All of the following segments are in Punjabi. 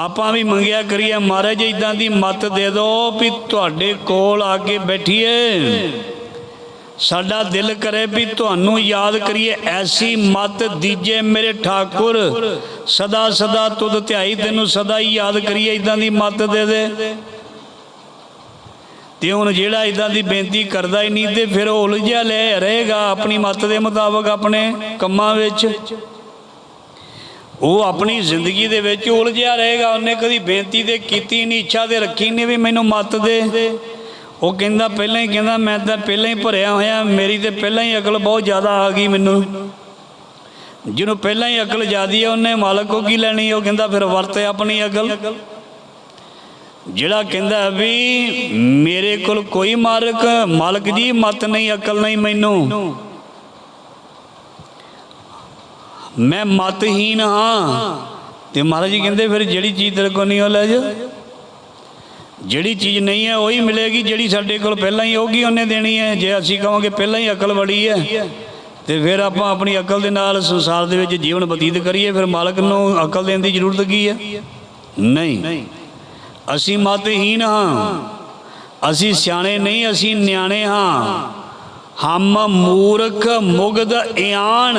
ਆਪਾਂ ਵੀ ਮੰਗਿਆ ਕਰੀਏ, ਮਹਾਰਾਜ ਇਦਾਂ ਦੀ ਮਤ ਦੇ ਦਿਓ ਵੀ ਤੁਹਾਡੇ ਕੋਲ ਆ ਕੇ ਬੈਠੀਏ। ਸਾਡਾ ਦਿਲ ਕਰੇ ਵੀ ਤੁਹਾਨੂੰ ਯਾਦ ਕਰੀਏ, ਐਸੀ ਮਤ ਦੀਜੇ ਮੇਰੇ ਠਾਕੁਰ। ਸਦਾ ਸਦਾ ਤੁਧ ਧਿਆਈ ਤੈਨੂੰ ਸਦਾ ਹੀ ਯਾਦ ਕਰੀਏ ਇਦਾਂ ਦੀ ਮਤ ਦੇ ਦੇ। ਤੇ ਹੁਣ ਜਿਹੜਾ ਇਦਾਂ ਦੀ ਬੇਨਤੀ ਕਰਦਾ ਹੀ ਨਹੀਂ ਤੇ ਫਿਰ ਉਹ ਉਲਝਿਆ ਲੈ ਰਹੇਗਾ ਆਪਣੀ ਮਤ ਦੇ ਮੁਤਾਬਕ ਆਪਣੇ ਕੰਮਾਂ ਵਿੱਚ। ਉਹ ਆਪਣੀ ਜ਼ਿੰਦਗੀ ਦੇ ਵਿੱਚ ਉਲਝਿਆ ਰਹੇਗਾ। ਉਹਨੇ ਕਦੀ ਬੇਨਤੀ ਤੇ ਕੀਤੀ ਨਹੀਂ ਇੱਛਾ ਤੇ ਰੱਖੀ ਨਹੀਂ ਵੀ ਮੈਨੂੰ ਮਤ ਦੇ। ਉਹ ਕਹਿੰਦਾ, ਪਹਿਲਾਂ ਹੀ ਕਹਿੰਦਾ, ਮੈਂ ਤਾਂ ਪਹਿਲਾਂ ਹੀ ਭਰਿਆ ਹੋਇਆ, ਮੇਰੀ ਤੇ ਪਹਿਲਾਂ ਹੀ ਅਕਲ ਬਹੁਤ ਜ਼ਿਆਦਾ ਆ ਗਈ ਮੈਨੂੰ। ਜਿਹਨੂੰ ਪਹਿਲਾਂ ਹੀ ਅਕਲ ਜ਼ਿਆਦੀ ਹੈ ਉਹਨੇ ਮਾਲਕ ਕੋ ਕੀ ਲੈਣੀ? ਉਹ ਕਹਿੰਦਾ, ਫਿਰ ਵਰਤ ਆਪਣੀ ਅਕਲ। ਜਿਹੜਾ ਕਹਿੰਦਾ ਵੀ ਮੇਰੇ ਕੋਲ ਕੋਈ ਮਾਲਕ ਮਾਲਕ ਜੀ ਮਤ ਨਹੀਂ, ਅਕਲ ਨਹੀਂ ਮੈਨੂੰ। ਮੈਂ ਮਤਹੀਨ ਹਾਂ। ਤੇ ਮਹਾਰਾਜ ਜੀ ਕਹਿੰਦੇ, ਫਿਰ ਜਿਹੜੀ ਚੀਜ਼ ਤੇਰੇ ਕੋਲ ਨਹੀਂ, ਉਹ ਲੈ ਜਾ। ਜਿਹੜੀ ਚੀਜ਼ ਨਹੀਂ ਹੈ, ਉਹੀ ਮਿਲੇਗੀ, ਜਿਹੜੀ ਸਾਡੇ ਕੋਲ ਪਹਿਲਾਂ ਹੀ ਹੋਗੀ ਉਹਨੇ ਦੇਣੀ ਹੈ। ਜੇ ਅਸੀਂ ਕਹਾਂਗੇ, ਪਹਿਲਾਂ ਹੀ ਅਕਲ ਵੜੀ ਹੈ, ਤੇ ਫਿਰ ਆਪਾਂ ਆਪਣੀ ਅਕਲ ਦੇ ਨਾਲ ਸੰਸਾਰ ਦੇ ਵਿੱਚ ਜੀਵਨ ਬਤੀਤ ਕਰੀਏ, ਫਿਰ ਮਾਲਕ ਨੂੰ ਅਕਲ ਦੇਣ ਦੀ ਜ਼ਰੂਰਤ ਕੀ ਹੈ? ਨਹੀਂ। ਅਸੀਂ ਮਤਹੀਨ ਹਾਂ। ਅਸੀਂ ਸਿਆਣੇ ਨਹੀਂ, ਅਸੀਂ ਨਿਆਣੇ ਹਾਂ। ਹਮ ਮੂਰਖ ਮੁਗਧ ਇਆਨ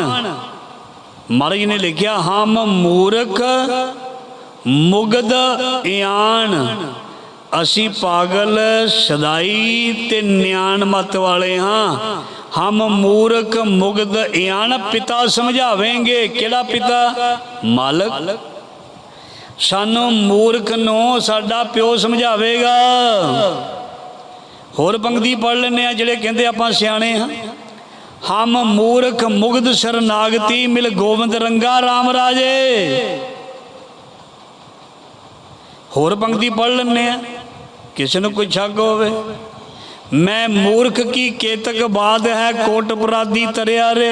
ਮਹਾਰਾਜ ਜੀ ਨੇ ਲਿਖਿਆ, ਹਮ ਮੂਰਖ ਮੁਗਦ ਇਆਨ। ਅਸੀਂ ਪਾਗਲ, ਸਦਾਈ ਤੇ ਨਿਆਣ ਮਤ ਵਾਲੇ ਹਾਂ। ਹਮ ਮੂਰਖ ਮੁਗਦ ਇਆਨ, ਪਿਤਾ ਸਮਝਾਵੇਂਗੇ। ਕਿਹੜਾ ਪਿਤਾ? ਮਾਲਕ। ਸਾਨੂੰ ਮੂਰਖ ਨੂੰ ਸਾਡਾ ਪਿਓ ਸਮਝਾਵੇਗਾ। ਹੋਰ ਪੰਕਤੀ ਪੜ ਲੈਨੇ ਆ ਜਿਹੜੇ ਕਹਿੰਦੇ ਆਪਾਂ ਸਿਆਣੇ ਹਾਂ। ਹਮ ਮੂਰਖ ਮੁਗਧ ਸ਼ਰਨਾਗਤੀ ਮਿਲ ਗੋਬਿੰਦ ਰੰਗਾ RAM ਰਾਜੇ। ਹੋਰ ਪੰਕਤੀ ਪੜ ਲੈਨੇ ਆ। ਕਿਸੇ ਨੂੰ ਕੋਈ ਛੱਗ ਹੋਵੇ। ਮੈਂ ਮੂਰਖ ਕੀ ਕੇਤਕ ਬਾਦ ਹੈ ਕੋਟ ਅਪਰਾਧੀ ਤਰਿਆ ਰੇ